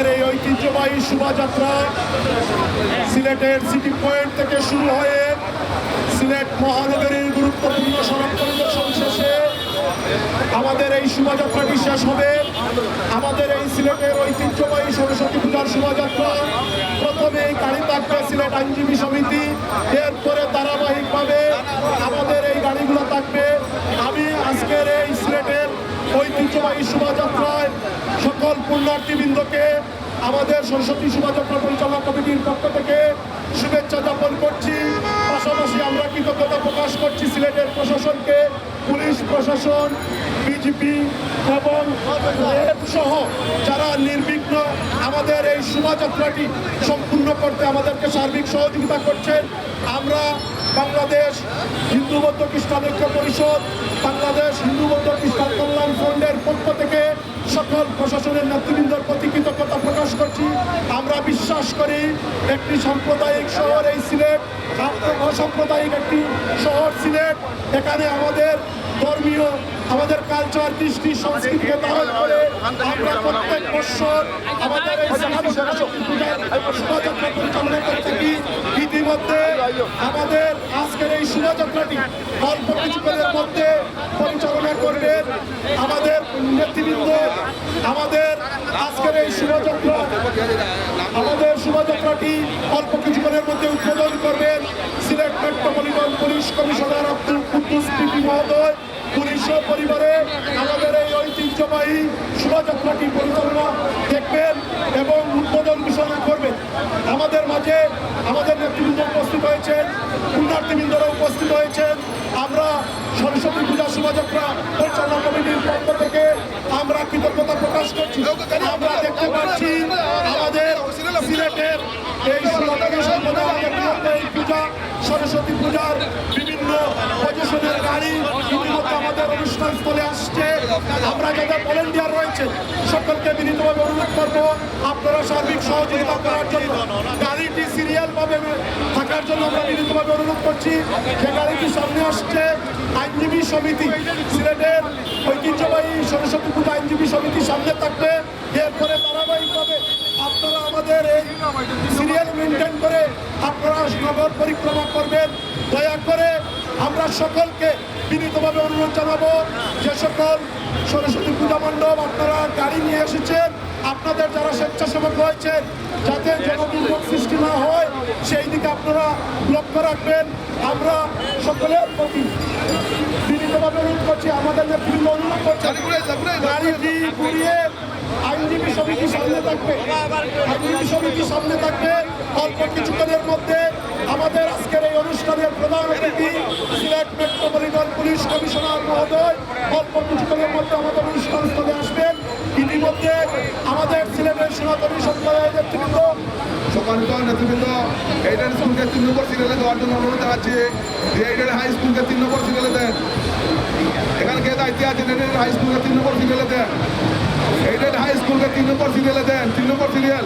আজকের এই ঐতিহ্যবাহী শোভাযাত্রা সিলেটের সিটি পয়েন্ট থেকে শুরু হয়ে সিলেট মহানগরীর গুরুত্বপূর্ণ সড়ক পরিদর্শন শেষে আমাদের এই শোভাযাত্রাটি শেষ হবে। আমাদের এই সিলেটের ঐতিহ্যবাহী সরস্বতী পূজার শোভাযাত্রা প্রথমে কালীপাক্কা সিলেট আইনজীবী সমিতি এরপরে ধারাবাহিকভাবে আমাদের এই গাড়িগুলো থাকবে আমি আজকের এই সিলেটের ঐতিহ্যবাহী শোভাযাত্রায় সকল পুণ্যার্থীবৃন্দকে, আমাদের সরস্বতী শোভাযাত্রা পরিচালনা কমিটির পক্ষ থেকে শুভেচ্ছা জ্ঞাপন করছি। পাশাপাশি আমরা কৃতজ্ঞতা প্রকাশ করছি সিলেটের প্রশাসনকে, পুলিশ প্রশাসন, বিজেপি এবং সহ যারা নির্বিঘ্ন আমাদের এই শোভাযাত্রাটি সম্পূর্ণ করতে আমাদেরকে সার্বিক সহযোগিতা করছেন। আমরা বাংলাদেশ হিন্দু বৌদ্ধ খ্রিস্টান ঐক্য পরিষদ, বাংলাদেশ হিন্দু বৌদ্ধ খ্রিস্টান ফন্ডের পক্ষ থেকে সকল প্রশাসনের নেতৃবৃন্দর প্রতি কৃতজ্ঞতা প্রকাশ করছি। আমরা বিশ্বাস করি একটি সাম্প্রদায়িক শহর এই সিলেট অসাম্প্রদায়িক একটি শহর সিলেট। এখানে আমাদের ধর্মীয়, আমাদের কালচার কৃষ্টি, সংস্কৃতিকে ধারণ করে আমরা প্রত্যেক বছর আমাদের এই পূজার শোভাযাত্রা পরিচালনা করে থাকি। ইতিমধ্যে আমাদের আজকের এই শোভাযাত্রাটি অল্প কিছুক্ষণের মধ্যে পরিচালনা করবেন আমাদের নেতৃবৃন্দ, আমাদের আজকের এই শোভাযাত্রা। আমাদের শোভাযাত্রাটি অল্প কিছুক্ষণের মধ্যে উদ্বোধন করবেন Sylhet metropolitan police commissioner Abdul Kuddus PP মহোদয়। পুলিশ পরিবারে আমাদের এই ঐতিহ্যবাহী শোভাযাত্রাটি পরিচালনা দেখবেন এবং উদ্বোধন ঘোষণা করবেন। আমাদের মাঝে আমাদের উপস্থিত হয়েছেন পুণ্যার্থীবৃন্দরা উপস্থিত হয়েছেন। আমরা সরস্বতী পূজা শোভাযাত্রা পরিচালনা কমিটির পক্ষ থেকে আমরা কৃতজ্ঞতা প্রকাশ করছি। আমরা দেখতে পাচ্ছি আমাদের সিলেটের এই পূজা, সরস্বতী পূজার বিভিন্ন পজিশনের গাড়ি ইতিমধ্যে আমাদের অনুষ্ঠান স্থলে আসছে। আমরা যাদের ভলেন্টিয়ার রয়েছে, সকলকে বিনীতভাবে অনুরোধ করব, আপনারা সার্বিক সহযোগিতা করার জন্য। গাড়িটি সিরিয়াল থাকার জন্য আমরা বিনীতভাবে অনুরোধ করছি যে গাড়িটি সামনে আসছে, আইনজীবী সমিতি, সিলেটের ঐতিহ্যবাহী সরস্বতী পূজা আইনজীবী সমিতি সামনে থাকবে। এরপরে ধারাবাহিকভাবে আপনারা আমাদের এই সিরিয়াল মেনটেন করে আপনারা নগর পরিক্রমা করবেন। দয়া করে আমরা সকলকে বিনীতভাবে অনুরোধ জানাব, যে সকল সরস্বতী পূজা মণ্ডপ আপনারা গাড়ি নিয়ে এসেছেন, আপনাদের যারা স্বেচ্ছাসেবক রয়েছেন যাতে জনদুর্ভোগ সৃষ্টি না হয় সেই দিকে আপনারা লক্ষ্য রাখবেন। আমরা সকলের প্রতি বিনীতভাবে অনুরোধ করছি আমাদের নেতৃত্ব অনুরোধ করছি গাড়িটি ঘুরিয়ে আইনজীবী সমিতি সামনে থাকবে। আইনজীবী সমিতি সামনে থাকবে। অল্প কিছুক্ষণের মধ্যে আমাদের আজকের এই অনুষ্ঠানের প্রধান অতিথি সিলেট মেট্রোপলিটন পুলিশ কমিশনার মহোদয় অল্প কিছুক্ষণের মধ্যে আমাদের অনুষ্ঠান স্থলে আসবেন ইতিমধ্যে আমাদের সিলেটের সনাতনী সম্প্রদায়ের নেতৃত্ব সম্মানিত নেতৃবৃন্দ, এইডেন স্কুলকে তিন নম্বর সিরিয়ালে দেওয়ার জন্য অনুরোধ জানাচ্ছি। যে এইডেন হাই স্কুলকে তিন নম্বর সিরিয়ালে দেন। এখানে কে দায়িত্বে আছেন? এইডেন হাই স্কুলকে তিন নম্বর সিরিয়ালে দেন। এইডেন হাই স্কুলকে তিন নম্বর সিরিয়ালে দেন। তিন নম্বর সিরিয়াল